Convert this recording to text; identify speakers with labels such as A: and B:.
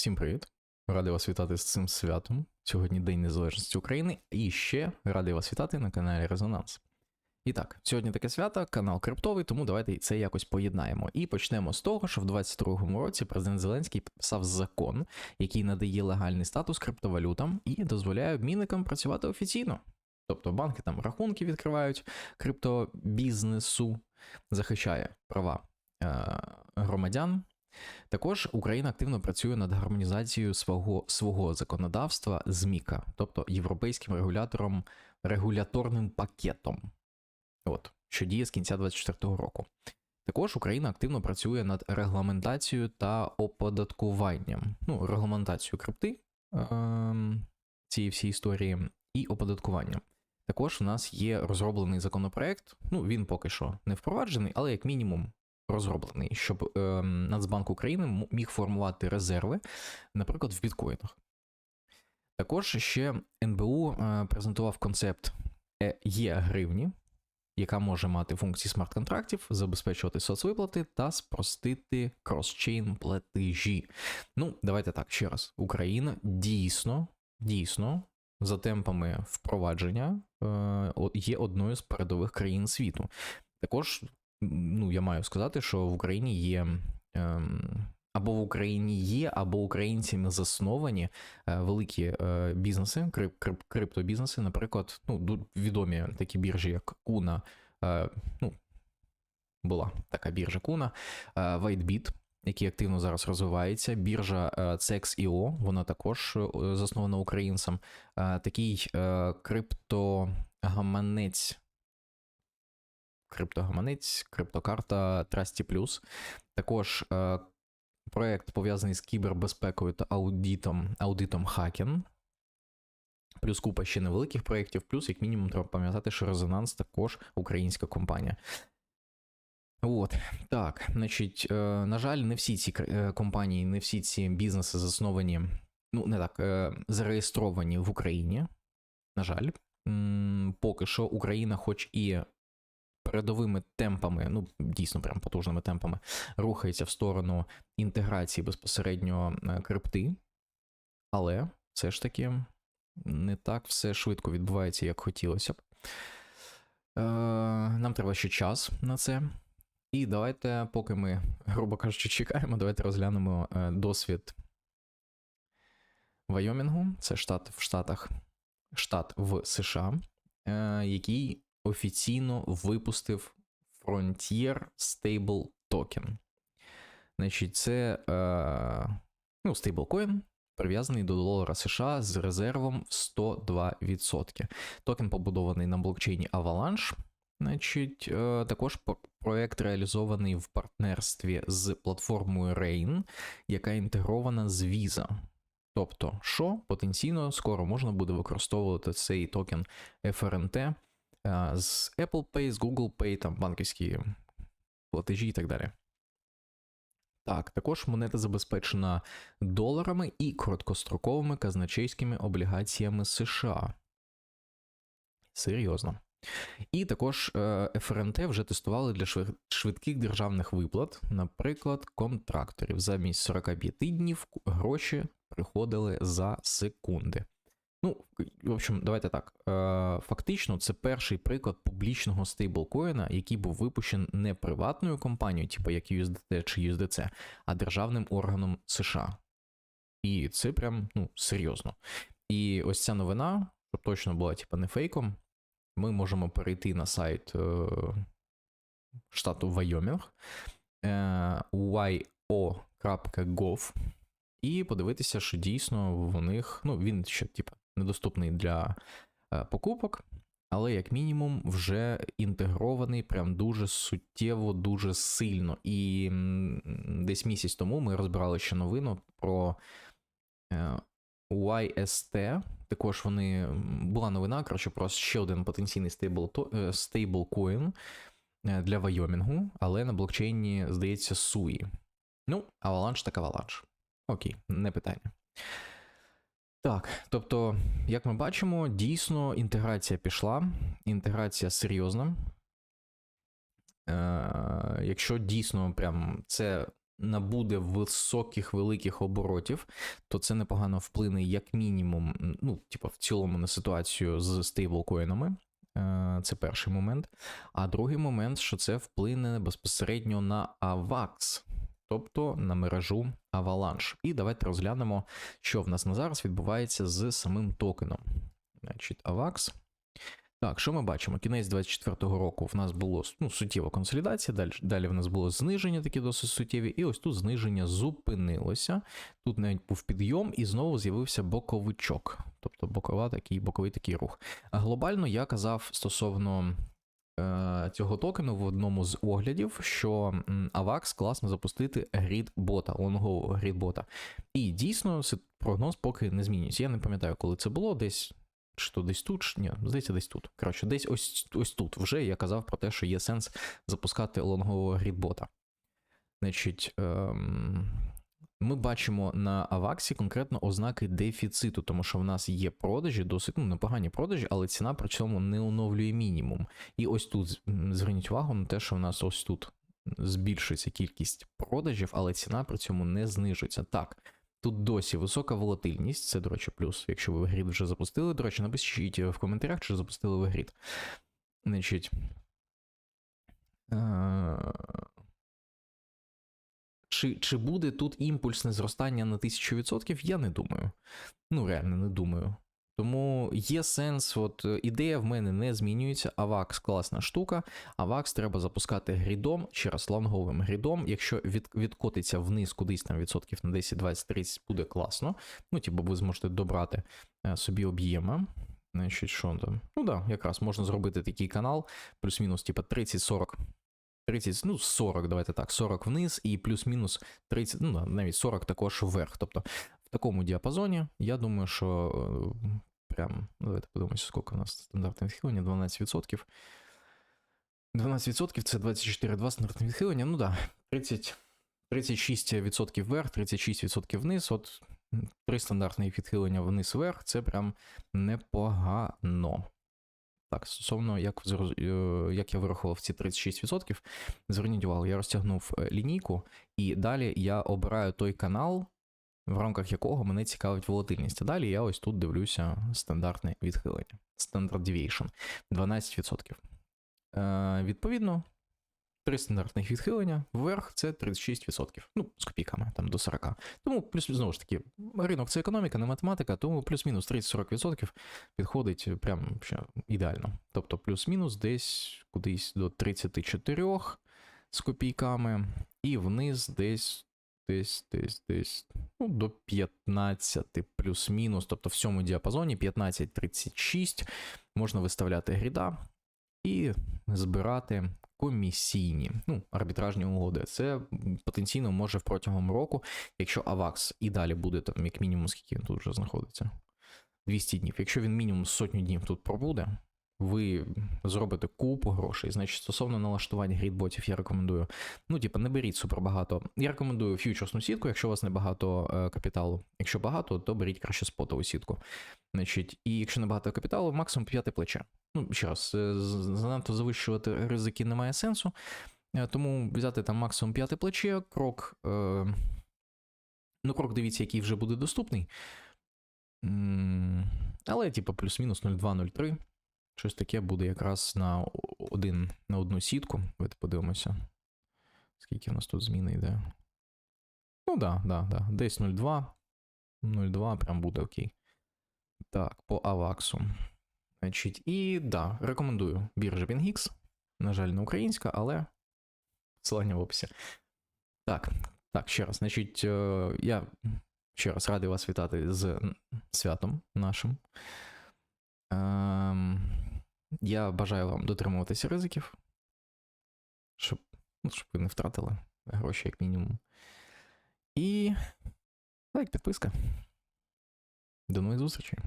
A: Всім привіт! Радий вас вітати з цим святом. Сьогодні День Незалежності України. І ще радий вас вітати на каналі Резонанс. І так, сьогодні таке свято, канал Криптовий, тому давайте це якось поєднаємо. І почнемо з того, що в 2022 році президент Зеленський підписав закон, який надає легальний статус криптовалютам і дозволяє обмінникам працювати офіційно. Тобто банки там рахунки відкривають криптобізнесу, захищає права е, громадян. Також Україна активно працює над гармонізацією свого свого законодавства з МІКа, тобто європейським регулятором, регуляторним пакетом, от, що діє з кінця 2024 року. Також Україна активно працює над регламентацією та оподаткуванням, ну, регламентацією крипти е- цієї всієї історії і оподаткуванням. Також у нас є розроблений законопроект. Ну, він поки що не впроваджений, але як мінімум розроблений, щоб е, Нацбанк України міг формувати резерви, наприклад, в біткоїнах. Також ще НБУ е, презентував концепт е, Є-гривні, яка може мати функції смарт-контрактів, забезпечувати соцвиплати та спростити кросчейн платежі. Ну, давайте так ще раз. Україна дійсно, дійсно, за темпами впровадження е, є одною з передових країн світу. Також ну, я маю сказати, що в Україні є. Ем, або в Україні є, або українцями засновані е, великі е, бізнеси, крип, крип, криптобізнеси, наприклад, ну, відомі такі біржі, як Куна, е, ну, була така біржа Куна, WhiteBit, який активно зараз розвивається. Біржа CEX.io, вона також заснована українцем. Такий криптогаманець криптогаманець, криптокарта Trusty Plus. Також е, проект пов'язаний з кібербезпекою та аудитом, аудитом Hacken. Плюс купа ще невеликих проєктів, плюс, як мінімум, треба пам'ятати, що Резонанс також українська компанія. От, так, значить, е, на жаль, не всі ці е, компанії, не всі ці бізнеси засновані, ну, не так, е, зареєстровані в Україні. На жаль, М, поки що Україна, хоч і передовими темпами, ну дійсно прям потужними темпами, рухається в сторону інтеграції безпосередньо е, крипти, але все ж таки не так все швидко відбувається, як хотілося б. Е, Нам треба ще час на це. І давайте, поки ми, грубо кажучи, чекаємо, давайте розглянемо е, досвід Вайомінгу. Це штат в Штатах, штат в США, який офіційно випустив Frontier Stable Token. Значить, це е, ну, стейблкоін, прив'язаний до долара США з резервом в 102%. Токен побудований на блокчейні Avalanche. Значить, е, також проект реалізований в партнерстві з платформою Rain, яка інтегрована з Visa. Тобто, що потенційно скоро можна буде використовувати цей токен FRNT з Apple Pay, з Google Pay, там банківські платежі і так далі. Так, також монета забезпечена доларами і короткостроковими казначейськими облігаціями США. Серйозно. І також е, ФРНТ вже тестували для швидких державних виплат, наприклад, контракторів. Замість 45 днів гроші приходили за секунди. Ну, в общем, давайте так. Е, Фактично, це перший приклад публічного стейблкоїна, який був випущений не приватною компанією, типу як USDT чи USDC, а державним органом США. І це прям ну, серйозно. І ось ця новина, щоб точно була типу, не фейком, ми можемо перейти на сайт е, штату Вайомінг е, yo.gov і подивитися, що дійсно в них, ну, він ще, типу, недоступний для е, покупок, але як мінімум вже інтегрований прям дуже суттєво, дуже сильно. І десь місяць тому ми розбирали ще новину про е, YST. Також вони була новина, коротше, про ще один потенційний стейбл, е, стейблкоін для Вайомінгу, але на блокчейні, здається, Суї. Ну, Avalanche так Avalanche. Окей, не питання. Так, тобто, як ми бачимо, дійсно інтеграція пішла, інтеграція серйозна. Е, якщо дійсно прям це набуде високих великих оборотів, то це непогано вплине як мінімум, ну, типу, в цілому на ситуацію з стейблкоїнами. Е, Це перший момент. А другий момент, що це вплине безпосередньо на AVAX, тобто на мережу Avalanche. І давайте розглянемо, що в нас на зараз відбувається з самим токеном. Значить, AVAX. Так, що ми бачимо? Кінець 24-го року в нас було ну, суттєва консолідація, далі, далі в нас було зниження такі досить суттєві, і ось тут зниження зупинилося. Тут навіть був підйом, і знову з'явився боковичок, тобто бокова такий, боковий такий рух. А глобально я казав стосовно цього токену в одному з оглядів, що AVAX класно запустити грід-бота, лонгового грід-бота. І дійсно прогноз поки не змінюється. Я не пам'ятаю, коли це було, десь чи то десь тут, чи ні, здається, десь тут. Коротше, десь ось, ось тут вже я казав про те, що є сенс запускати лонгового грідбота. Значить, ем, ми бачимо на Аваксі конкретно ознаки дефіциту, тому що в нас є продажі, досить ну, непогані продажі, але ціна при цьому не оновлює мінімум. І ось тут зверніть увагу на те, що в нас ось тут збільшується кількість продажів, але ціна при цьому не знижується. Так, Тут досі висока волатильність, це, до речі, плюс. Якщо ви грід вже запустили, до речі, напишіть в коментарях, чи запустили ви грід. Значить. Чи, чи буде тут імпульсне зростання на 1000%? Я не думаю. Ну, реально, не думаю. Тому є сенс, от е, ідея в мене не змінюється. AVAX класна штука. AVAX треба запускати грідом, раз лонговим грідом. Якщо від, відкотиться вниз кудись там відсотків на 10, 20, 30, буде класно. Ну, типу, ви зможете добрати е, собі об'єми. Значить, що там? Ну да, якраз можна зробити такий канал, плюс-мінус, типу 30-40. 30, ну 40, давайте так, 40 вниз і плюс-мінус 30, ну навіть 40 також вверх. Тобто в такому діапазоні, я думаю, що е, прям, давайте подивимося, скільки у нас стандартне відхилення, 12%. 12% це 24,2 стандартне відхилення, ну да, 30, 36% вверх, 36% вниз, от три стандартні відхилення вниз-вверх, це прям непогано. Так, стосовно як, е, як я вирахував ці 36%, зверніть увагу, я розтягнув е, лінійку, і далі я обираю той канал, в рамках якого мене цікавить волатильність. А далі я ось тут дивлюся стандартне відхилення. Standard Deviation 12%. Е, відповідно, три стандартних відхилення вверх це 36%. Ну, з копійками, там до 40. Тому плюс знову ж таки, ринок це економіка, не математика, тому плюс-мінус 30-40% підходить прям ще ідеально. Тобто плюс-мінус десь кудись до 34 з копійками, і вниз десь. Десь, десь, десь, ну, до 15 плюс-мінус, тобто в цьому діапазоні 15-36 можна виставляти гріда і збирати комісійні, ну, арбітражні угоди. Це потенційно може протягом року, якщо Авакс і далі буде там як мінімум, скільки він тут вже знаходиться. 200 днів. Якщо він мінімум сотню днів тут пробуде, ви зробите купу грошей. Значить, стосовно налаштування грідботів, я рекомендую. Ну, типу, не беріть супербагато. Я рекомендую фьючерсну сітку, якщо у вас не багато е, капіталу. Якщо багато, то беріть краще спотову сітку. Значить, і якщо не багато капіталу, максимум п'яте плече. Ну, ще раз, е, занадто завищувати ризики немає сенсу. Е, Тому взяти там максимум п'яте плече, крок. Ну, крок дивіться, який вже буде доступний. Але, типу, плюс-мінус 0,2-0,3. Щось таке буде якраз на один, на одну сітку. Давайте подивимося. Скільки у нас тут зміни йде. Ну да, да, да. Десь 0,2. 0,2 прям буде окей. Так, по Аваксу. Значить, і да, рекомендую біржа BingX. На жаль, не українська, але посилання в описі. Так, так, ще раз. Значить, е, я ще раз радий вас вітати з святом нашим. Ем, я бажаю вам дотримуватися ризиків, щоб, ну, щоб ви не втратили гроші, як мінімум. І лайк, підписка. До нових зустрічей.